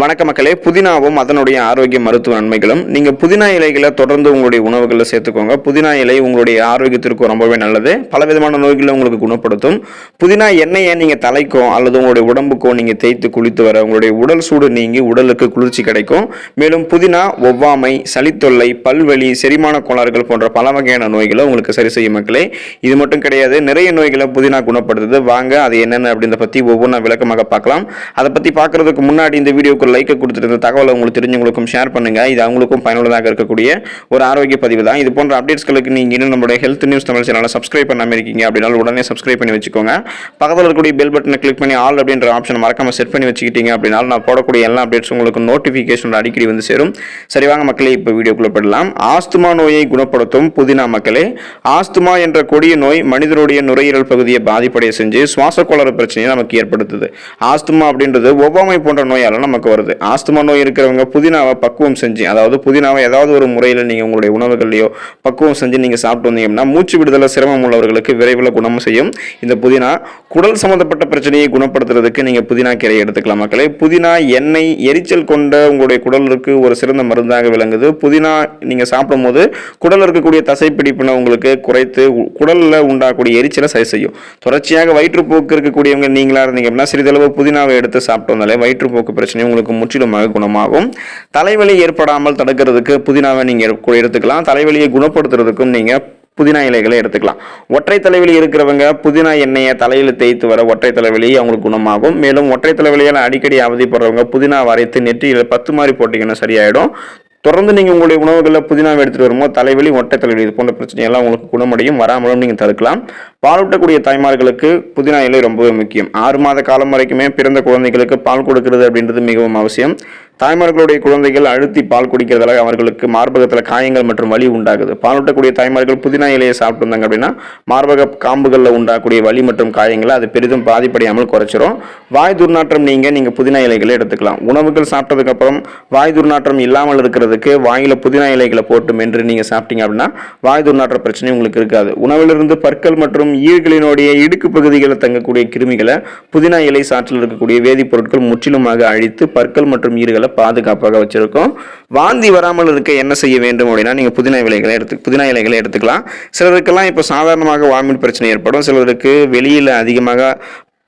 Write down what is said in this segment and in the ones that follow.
வணக்க மக்களே புதினாவும் அதனுடைய ஆரோக்கிய மருத்துவ நன்மைகளும். நீங்கள் புதினா இலைகளை தொடர்ந்து உங்களுடைய உணவுகளில் சேர்த்துக்கோங்க. புதினா இலை உங்களுடைய ஆரோக்கியத்திற்கு ரொம்பவே நல்லது. பலவிதமான நோய்களை உங்களுக்கு குணப்படுத்தும். புதினா எண்ணெயை நீங்கள் தலைக்கோ அல்லது உங்களுடைய உடம்புக்கோ நீங்கள் தேய்த்து குளித்து வர உங்களுடைய உடல் சூடு நீங்கி உடலுக்கு குளிர்ச்சி கிடைக்கும். மேலும் புதினா ஒவ்வாமை சளித்தொல்லை பல்வெளி செரிமான கோளாறுகள் போன்ற பல வகையான நோய்களை உங்களுக்கு சரி செய்யும் மக்களே. இது மட்டும் கிடையாது நிறைய நோய்களை புதினா குணப்படுத்துது. வாங்க அது என்னென்ன அப்படின்றத பற்றி ஒவ்வொன்றா விளக்கமாக பார்க்கலாம். அதை பற்றி பார்க்கறதுக்கு முன்னாடி இந்த வீடியோக்கு ஒரு லைக்கை கொடுத்துட்டு இந்த தகவலை உங்களுக்கு தெரிஞ்சவங்களுக்கும் ஷேர் பண்ணுங்கள் இது அவங்களுக்கும் பயனுள்ளதாக இருக்கக்கூடிய ஒரு ஆரோக்கிய பதிவு தான். இது போன்ற அப்டேட்ஸ்களுக்கு நீங்கள் இன்னும் நம்மளுடைய ஹெல்த் நியூஸ் தமிழ் சேனலை சப்ஸ்கிரைப் பண்ணாமல் இருக்கீங்க அப்படின்னாலும் உடனே சப்ஸ்கிரைப் பண்ணி வச்சுக்கோங்க. பக்கத்தில் இருக்கக்கூடிய பெல் பட்டனை கிளிக் பண்ணி ஆல் அப்படின்ற ஆப்ஷன் மறக்காமல் செட் பண்ணி வச்சுக்கிட்டீங்க அப்படின்னாலும் நான் போடக்கூடிய எல்லா அப்டேட்ஸ் உங்களுக்கு நோட்டிஃபிகேஷன் அடிக்கடி வந்து சேரும். சரி வாங்க மக்களே இப்போ வீடியோக்குள்ளே போடலாம் ஆஸ்துமா நோயை குணப்படுத்தும் புதினா மக்களே. ஆஸ்துமா என்ற கொடிய நோய் மனிதனுடைய நுரையீரல் பகுதியை பாதிப்படைய செஞ்சு சுவாச கோளாறு பிரச்சனையை நமக்கு ஏற்படுத்துது. ஆஸ்துமா அப்படின்றது ஒவ்வாமை போன்ற நோயால் நமக்கு வருது. ஆஸ்துமா நோய் இருக்கிறவங்க புதினாவை பக்குவம் செஞ்சு அதாவது புதினாவை ஏதாவது ஒரு முறையில் நீங்கள் உங்களுடைய உணவுகள்லையோ பக்குவம் செஞ்சு நீங்கள் சாப்பிட்டு வந்தீங்கன்னா மூச்சு விடுதலை சிரமம் உள்ளவர்களுக்கு விரைவில் குணம் செய்யும். இந்த புதினா குடல் சம்மந்தப்பட்ட பிரச்சனையை குணப்படுத்துறதுக்கு நீங்கள் புதினா கீரை எடுத்துக்கலாம் மக்களே. புதினா எண்ணெய் எரிச்சல் கொண்ட உங்களுடைய குடலுக்கு ஒரு சிறந்த மருந்தாக விளங்குது. புதினா நீங்கள் சாப்பிடும்போது குடலில் இருக்கக்கூடிய தசைப்பிடிப்பினை உங்களுக்கு குறைத்து குடலில் உண்டாகக்கூடிய எரிச்சலை சரி செய்யும். தொடர்ச்சியாக வயிற்றுப்போக்கு இருக்கக்கூடியவங்க நீங்களா இருந்தீங்க அப்படின்னா சிறிதளவு புதினாவை எடுத்து சாப்பிட்டு வந்தாலே வயிற்றுப்போக்கு பிரச்சனை உங்களுக்கு முற்றிலுமாக குணமாகும். தலைவலி ஏற்படாமல் தடுக்கிறதுக்கு புதினாவை நீங்கள் எடுத்துக்கலாம். தலைவலியை குணப்படுத்துறதுக்கும் நீங்கள் புதினா இலைகளை எடுத்துக்கலாம். ஒற்றை தலைவலி இருக்கிறவங்க புதினா எண்ணெயை தலையில் தேய்த்து வர ஒற்றை தலைவலி அவங்களுக்கு குணமாகும். மேலும் ஒற்றை தலைவலியால் அடிக்கடி அவதிப்படுறவங்க புதினா வரைத்து நெற்றியில் பத்து மாதிரி போட்டிங்கன்னா சரியாயிடும். தொடர்ந்து நீங்கள் உங்களுடைய உணவுகளில் புதினாவை எடுத்துகிட்டு வரும்போது தலைவலி ஒட்டை தலைவலி இது போன்ற பிரச்சனையெல்லாம் உங்களுக்கு குணமடையும் வராமலும் நீங்கள் தடுக்கலாம். பாலூட்டக்கூடிய தாய்மார்களுக்கு புதினா இலை ரொம்பவே முக்கியம். ஆறு மாத காலம் வரைக்குமே பிறந்த குழந்தைகளுக்கு பால் கொடுக்கிறது அப்படின்றது மிகவும் அவசியம். தாய்மார்களுடைய குழந்தைகள் அழுத்தி பால் குடிக்கிறதால அவர்களுக்கு மார்பகத்தில் காயங்கள் மற்றும் வலி உண்டாகுது. பாலூட்டக்கூடிய தாய்மார்கள் புதினா இலையை சாப்பிட்டு வந்தாங்க அப்படின்னா மார்பக காம்புகளில் உண்டாகக்கூடிய வலி மற்றும் காயங்களை அது பெரிதும் பாதிப்படையாமல் குறைச்சிரும். வாய் துர்நாற்றம் நீங்கள் நீங்கள் புதினா இலைகளை எடுத்துக்கலாம். உணவுகள் சாப்பிட்டதுக்கப்புறம் வாய் துர்நாற்றம் இல்லாமல் இருக்கிறதுக்கு வாயில் புதினா இலைகளை போட்டு மென்று நீங்கள் சாப்பிட்டீங்க அப்படின்னா வாய் துர்நாற்ற பிரச்சனை உங்களுக்கு இருக்காது. உணவிலிருந்து பற்கள் மற்றும் ஈர்களினுடைய இடுக்கு பகுதிகளில் தங்கக்கூடிய கிருமிகளை புதினா இலை சாற்றில் இருக்கக்கூடிய வேதிப்பொருட்கள் முற்றிலுமாக அழித்து பற்கள் மற்றும் ஈர்களை ஈறுகளை பாதுகாப்பாக வச்சுருக்கோம். வாந்தி வராமல் இருக்க என்ன செய்ய வேண்டும் அப்படின்னா நீங்கள் புதினா இலைகளை எடுத்து புதினா இலைகளை எடுத்துக்கலாம். சிலருக்கெல்லாம் இப்போ சாதாரணமாக வாமிட் பிரச்சனை ஏற்படும். சிலருக்கு வெளியில் அதிகமாக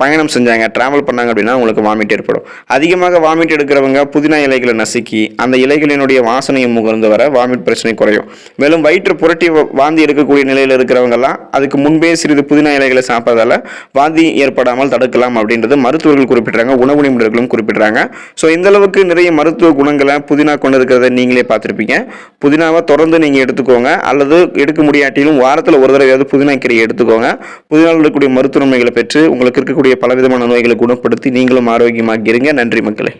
பயணம் செஞ்சாங்க ட்ராவல் பண்ணாங்க அப்படின்னா உங்களுக்கு வாமிட் ஏற்படும். அதிகமாக வாமிட் எடுக்கிறவங்க புதினா இலைகளை நசுக்கி அந்த இலைகளினுடைய வாசனையை முகர்ந்து வர வாமிட் பிரச்சனை குறையும். மேலும் வயிற்று புரட்டி வாந்தி எடுக்கக்கூடிய நிலையில் இருக்கிறவங்கெல்லாம் அதுக்கு முன்பே சிறிது புதினா இலைகளை சாப்பிட்றதால வாந்தி ஏற்படாமல் தடுக்கலாம் அப்படின்றது மருத்துவர்கள் குறிப்பிட்றாங்க உணவு நிபுணர்களும் குறிப்பிட்றாங்க. ஸோ இந்த அளவுக்கு நிறைய மருத்துவ குணங்களை புதினா கொண்டு இருக்கிறத நீங்களே பார்த்துருப்பீங்க. புதினாவை தொடர்ந்து நீங்கள் எடுத்துக்கோங்க அல்லது எடுக்க முடியாட்டிலும் வாரத்தில் ஒரு தடவையாவது புதினா கீரையை எடுத்துக்கோங்க. புதினாவில் இருக்கக்கூடிய மருத்துவமைகளை பெற்று உங்களுக்கு இருக்கக்கூடிய பலவிதமான நோய்களை குணப்படுத்தி நீங்களும் ஆரோக்கியமாக இருங்க. நன்றி மக்களே.